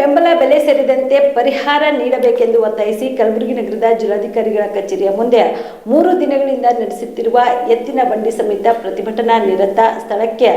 ಬೆಂಬಲ ಬೆಲೆ ಸೇರಿದಂತೆ ಪರಿಹಾರ ನೀಡಬೇಕೆಂದು ಒತ್ತಾಯಿಸಿ ಕಲಬುರಗಿ ನಗರದ ಜಿಲ್ಲಾಧಿಕಾರಿಗಳ ಕಚೇರಿಯ ಮುಂದೆ ಮೂರು ದಿನಗಳಿಂದ ನಡೆಸುತ್ತಿರುವ ಎತ್ತಿನ ಬಂಡಿ ಸಮೇತ ಪ್ರತಿಭಟನಾ ನಿರತ ಸ್ಥಳಕ್ಕೆ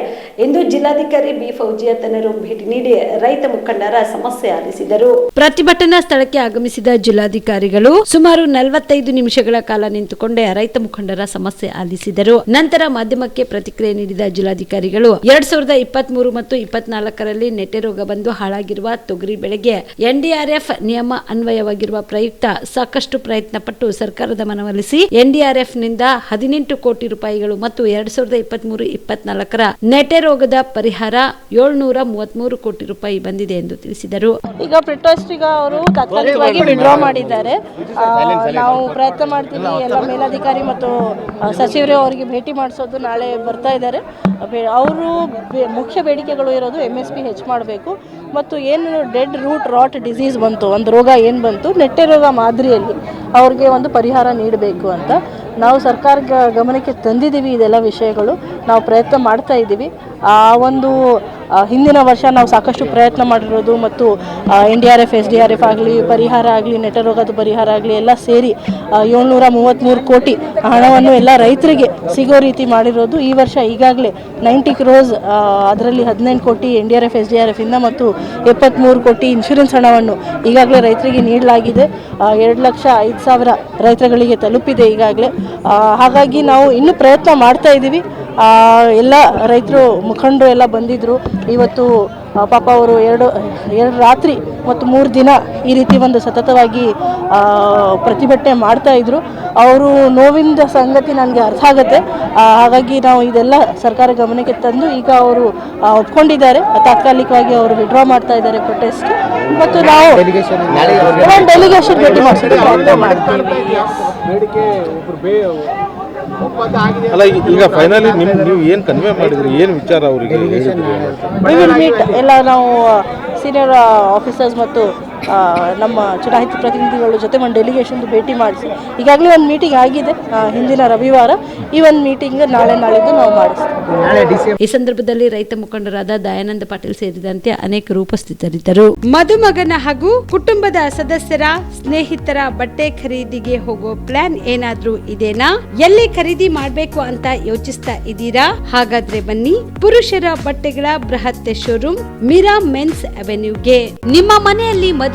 ಇಂದು ಜಿಲ್ಲಾಧಿಕಾರಿ ಬಿ ಫೌಜಿಯ ತನ್ನರು ಭೇಟಿ ನೀಡಿ ರೈತ ಮುಖಂಡರ ಸಮಸ್ಯೆ ಆಲಿಸಿದರು. ಪ್ರತಿಭಟನಾ ಸ್ಥಳಕ್ಕೆ ಆಗಮಿಸಿದ ಜಿಲ್ಲಾಧಿಕಾರಿಗಳು ಸುಮಾರು ನಲವತ್ತೈದು ನಿಮಿಷಗಳ ಕಾಲ ನಿಂತುಕೊಂಡೇ ರೈತ ಮುಖಂಡರ ಸಮಸ್ಯೆ ಆಲಿಸಿದರು. ನಂತರ ಮಾಧ್ಯಮಕ್ಕೆ ಪ್ರತಿಕ್ರಿಯೆ ನೀಡಿದ ಜಿಲ್ಲಾಧಿಕಾರಿಗಳು ಎರಡ್ ಸಾವಿರದ ಇಪ್ಪತ್ತ್ ಮೂರು ಮತ್ತು ಇಪ್ಪತ್ನಾಲ್ಕರಲ್ಲಿ ನೆಟ್ಟೆ ರೋಗ ಬಂದು ಹಾಳಾಗಿರುವ ತೊಗರಿ ಬೆಳೆಗೆ ಎನ್ಡಿಆರ್ಎಫ್ ನಿಯಮ ಅನ್ವಯವಾಗಿರುವ ಪ್ರಯುಕ್ತ ಸಾಕಷ್ಟು ಪ್ರಯತ್ನ ಪಟ್ಟು ಸರ್ಕಾರದ ಮನವೊಲಿಸಿ ಎನ್ಡಿಆರ್ಎಫ್ನಿಂದ ಹದಿನೆಂಟು ಕೋಟಿ ರೂಪಾಯಿಗಳು ಮತ್ತು ಎರಡ್ ಸಾವಿರದ ಇಪ್ಪತ್ತ್ ಮೂರು ಇಪ್ಪತ್ನಾಲ್ಕರ ನೆಟೆ ರೋಗದ ಪರಿಹಾರ ಏಳ್ನೂರ ಮೂವತ್ಮೂರು ಕೋಟಿ ರೂಪಾಯಿ ಬಂದಿದೆ ಎಂದು ತಿಳಿಸಿದರು. ಈಗ ಪ್ರಿಟೋಸ್ಟಿಗ ಅವರು ತಾತ್ಕಾಲಿಕವಾಗಿ ವಿಡ್ರಾ ಮಾಡಿದ್ದಾರೆ. ನಾವು ಪ್ರಯತ್ನ ಮಾಡ್ತೀವಿ, ಎಲ್ಲ ಮೇಲಾಧಿಕಾರಿ ಮತ್ತು ಸಚಿವರು ಅವರಿಗೆ ಭೇಟಿ ಮಾಡಿಸೋದು ನಾಳೆ ಬರ್ತಾ ಇದ್ದಾರೆ. ಅವರು ಮುಖ್ಯ ಬೇಡಿಕೆಗಳು ಇರೋದು ಎಂಎಸ್ಪಿ ಎಸ್ ಪಿ ಹೆಚ್ಚು ಮಾಡಬೇಕು. ಮತ್ತು ಏನು ಡೆಡ್ ರೂಟ್ ರಾಟ್ ಡಿಸೀಸ್ ಬಂತು, ಒಂದು ರೋಗ ಏನು ಬಂತು, ನೆಟ್ಟೆ ರೋಗ ಮಾದರಿಯಲ್ಲಿ ಅವ್ರಿಗೆ ಒಂದು ಪರಿಹಾರ ನೀಡಬೇಕು ಅಂತ ನಾವು ಸರ್ಕಾರ ಗಮನಕ್ಕೆ ತಂದಿದ್ದೀವಿ ಇದೆಲ್ಲ ವಿಷಯಗಳು. ನಾವು ಪ್ರಯತ್ನ ಮಾಡ್ತಾ ಇದ್ದೀವಿ. ಆ ಒಂದು ಹಿಂದಿನ ವರ್ಷ ನಾವು ಸಾಕಷ್ಟು ಪ್ರಯತ್ನ ಮಾಡಿರೋದು ಮತ್ತು N D R F S D R F ಆಗಲಿ, ಪರಿಹಾರ ಆಗಲಿ ನೆಟರೋಗದ ಪರಿಹಾರ ಆಗಲಿ ಎಲ್ಲ ಸೇರಿ ಏಳ್ನೂರ ಮೂವತ್ತ್ಮೂರು ಕೋಟಿ ಹಣವನ್ನು ಎಲ್ಲ ರೈತರಿಗೆ ಸಿಗೋ ರೀತಿ ಮಾಡಿರೋದು ಈ ವರ್ಷ ಈಗಾಗಲೇ ನೈಂಟಿ ಕ್ರೋಸ್ ಅದರಲ್ಲಿ ಹದಿನೆಂಟು ಕೋಟಿ N D R F S D R F ಇಂದ ಮತ್ತು ಎಪ್ಪತ್ತ್ಮೂರು ಕೋಟಿ ಇನ್ಶೂರೆನ್ಸ್ ಹಣವನ್ನು ಈಗಾಗಲೇ ರೈತರಿಗೆ ನೀಡಲಾಗಿದೆ. ಎರಡು ಲಕ್ಷ ಐದು ಸಾವಿರ ರೈತರುಗಳಿಗೆ ತಲುಪಿದೆ ಈಗಾಗಲೇ. ಹಾಗಾಗಿ ನಾವು ಇನ್ನೂ ಪ್ರಯತ್ನ ಮಾಡ್ತಾ ಇದ್ದೀವಿ. ಎಲ್ಲ ರೈತರು ಮುಖಂಡರು ಎಲ್ಲ ಬಂದಿದ್ದರು ಇವತ್ತು ಪಾಪ ಅವರು ಎರಡು ಎರಡು ರಾತ್ರಿ ಮತ್ತು ಮೂರು ದಿನ ಈ ರೀತಿ ಒಂದು ಸತತವಾಗಿ ಪ್ರತಿಭಟನೆ ಮಾಡ್ತಾ ಇದ್ರು ಅವರು ನೋವಿಂದ ಸಂಗತಿ ನನಗೆ ಅರ್ಥ ಆಗುತ್ತೆ ಹಾಗಾಗಿ ನಾವು ಇದೆಲ್ಲ ಸರ್ಕಾರ ಗಮನಕ್ಕೆ ತಂದು ಈಗ ಅವರು ಒಪ್ಕೊಂಡಿದ್ದಾರೆ ತಾತ್ಕಾಲಿಕವಾಗಿ ಅವರು ವಿಡ್ರಾ ಮಾಡ್ತಾ ಇದ್ದಾರೆ ಪ್ರೊಟೆಸ್ಟ್ ಮತ್ತು ನಾವು ಡೆಲಿಗೇಷನ್ ಭೇಟಿ ಮಾಡ್ತೀವಿ. ಅಲ್ಲ, ಈಗ ಫೈನಲಿ ನಿಮ್ ನೀವು ಏನು ಕನ್ವೆ ಮಾಡಿದ್ರಿ? ಏನು ವಿಚಾರ ಅವರಿಗೆ? ಮೀಟ್ ಎಲ್ಲ ನಾವು ಸೀನಿಯರ್ ಆಫೀಸರ್ಸ್ ಮತ್ತು ನಮ್ಮ ಚುನಾಯಿತ ಪ್ರತಿನಿಧಿಗಳ ಜೊತೆ ಒಂದು ಡೆಲಿಗೇಷನ್ದು ಭೇಟಿ ಮಾಡಿಸಿ. ಈಗಾಗಲೇ ಒಂದು ಮೀಟಿಂಗ್ ಆಗಿದೆ ಆ, ಹಿಂದಿನ ರವಿವಾರ. ಈ ಒಂದು ಮೀಟಿಂಗ್ ನಾಳೆ ನಾಳಿದ್ದು ನಾವು ಮಾಡಿಸ್ತೀವಿ. ಈ ಸಂದರ್ಭದಲ್ಲಿ ರೈತ ಮುಖಂಡರಾದ ದಯಾನಂದ ಪಾಟೀಲ್ ಸೇರಿದಂತೆ ಅನೇಕರು ಉಪಸ್ಥಿತರಿದ್ದರು ಮದುಮಗನ ಹಾಗೂ ಕುಟುಂಬದ ಸದಸ್ಯರ ಸ್ನೇಹಿತರ ಬಟ್ಟೆ ಖರೀದಿಗೆ ಹೋಗೋ ಪ್ಲಾನ್ ಏನಾದ್ರೂ ಇದೇನಾ? ಎಲ್ಲಿ ಖರೀದಿ ಮಾಡಬೇಕು ಅಂತ ಯೋಚಿಸ್ತಾ ಇದ್ದೀರಾ? ಹಾಗಾದ್ರೆ ಬನ್ನಿ ಪುರುಷರ ಬಟ್ಟೆಗಳ ಬೃಹತ್ ಶೋರೂಮ್ ಮೀರಾ ಮೆನ್ಸ್ ಅವೆನ್ಯೂಗೆ. ನಿಮ್ಮ ಮನೆಯಲ್ಲಿ ಮದುವೆ